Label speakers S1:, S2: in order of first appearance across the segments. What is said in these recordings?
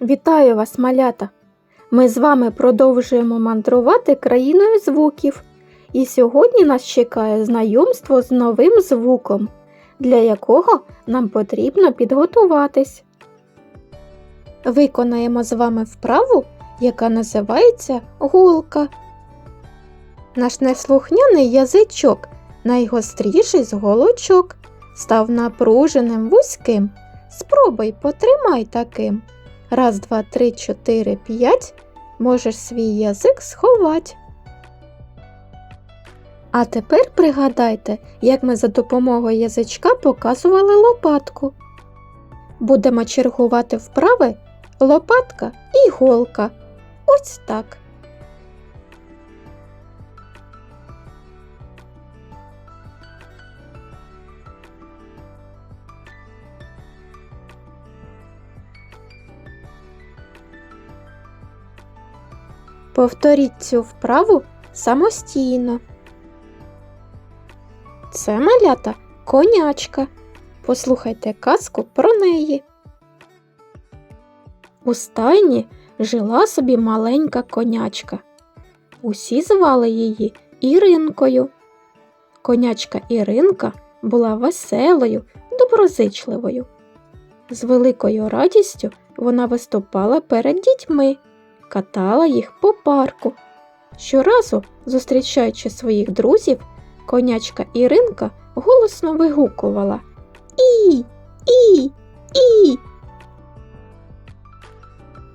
S1: Вітаю вас, малята! Ми з вами продовжуємо мандрувати країною звуків. І сьогодні нас чекає знайомство з новим звуком, для якого нам потрібно підготуватись. Виконаємо з вами вправу, яка називається голка. Наш неслухняний язичок, найгостріший з голочок, став напруженим вузьким. Спробуй потримай таким. Раз, два, три, чотири, п'ять. Можеш свій язик сховати. А тепер пригадайте, як ми за допомогою язичка показували лопатку. Будемо чергувати вправи лопатка і голка. Ось так. Повторіть цю вправу самостійно. Це малята конячка. Послухайте казку про неї. У стайні жила собі маленька конячка. Усі звали її Іринкою. Конячка Іринка була веселою, доброзичливою. З великою радістю вона виступала перед дітьми катала їх по парку. Щоразу, зустрічаючи своїх друзів, конячка Іринка голосно вигукувала І, І, І.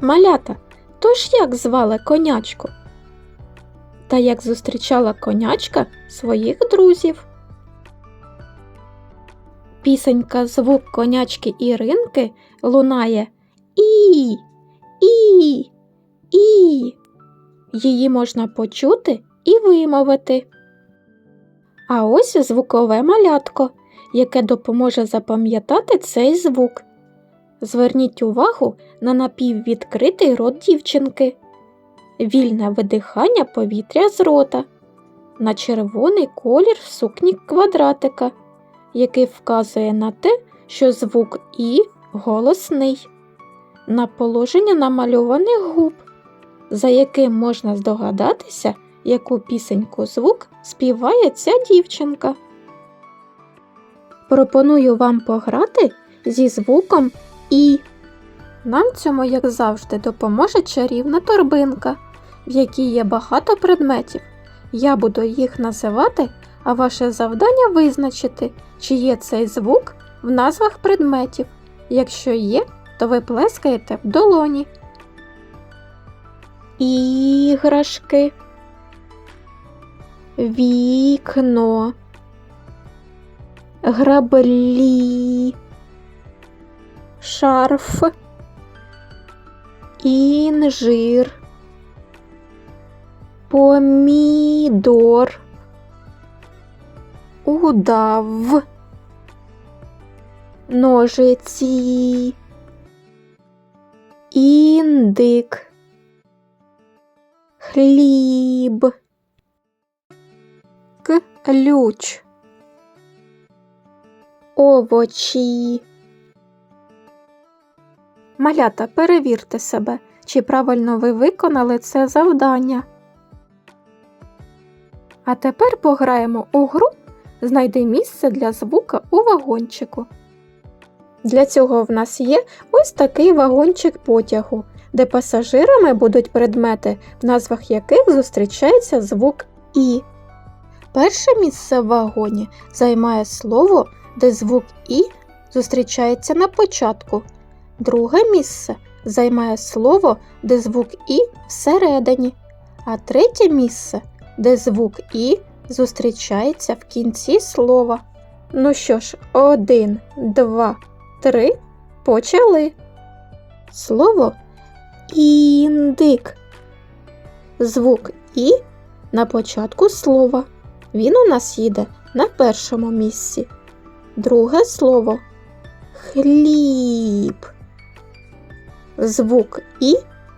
S1: Малята, тож як звали конячку? Та як зустрічала конячка своїх друзів. Пісенька звук конячки Іринки лунає І, І. І. Її можна почути і вимовити. А ось звукове малятко, яке допоможе запам'ятати цей звук. Зверніть увагу на напіввідкритий рот дівчинки, вільне видихання повітря з рота, на червоний колір сукні квадратика, який вказує на те, що звук І голосний, на положення намальованих губ за яким можна здогадатися, яку пісеньку звук співає ця дівчинка. Пропоную вам пограти зі звуком І. Нам цьому, як завжди, допоможе чарівна торбинка, в якій є багато предметів. Я буду їх називати, а ваше завдання визначити, чи є цей звук в назвах предметів. Якщо є, то ви плескаєте в долоні іграшки, вікно, граблі, шарф, інжир, помідор, удав, ножиці, індик хліб, ключ, овочі. Малята, перевірте себе, чи правильно ви виконали це завдання. А тепер пограємо у гру Знайди місце для звука у вагончику. Для цього в нас є ось такий вагончик потягу де пасажирами будуть предмети, в назвах яких зустрічається звук І. Перше місце в вагоні займає слово, де звук І зустрічається на початку. Друге місце займає слово, де звук І всередині. А третє місце, де звук І зустрічається в кінці слова. Ну що ж, один, два, три. Почали. Слово індик. Звук І на початку слова. Він у нас їде на першому місці. Друге слово хліб. Звук І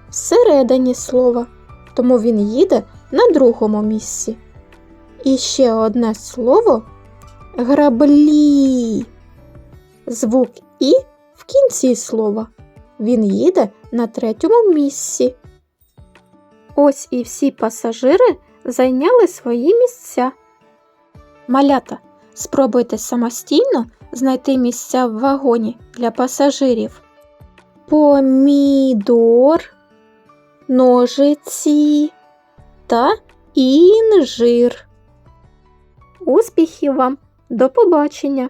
S1: всередині слова, тому він їде на другому місці. І ще одне слово граблі. Звук І в кінці слова. Він їде на третьому місці. Ось і всі пасажири зайняли свої місця. Малята, спробуйте самостійно знайти місця в вагоні для пасажирів. Помідор, ножиці та інжир. Успіхів вам! До побачення!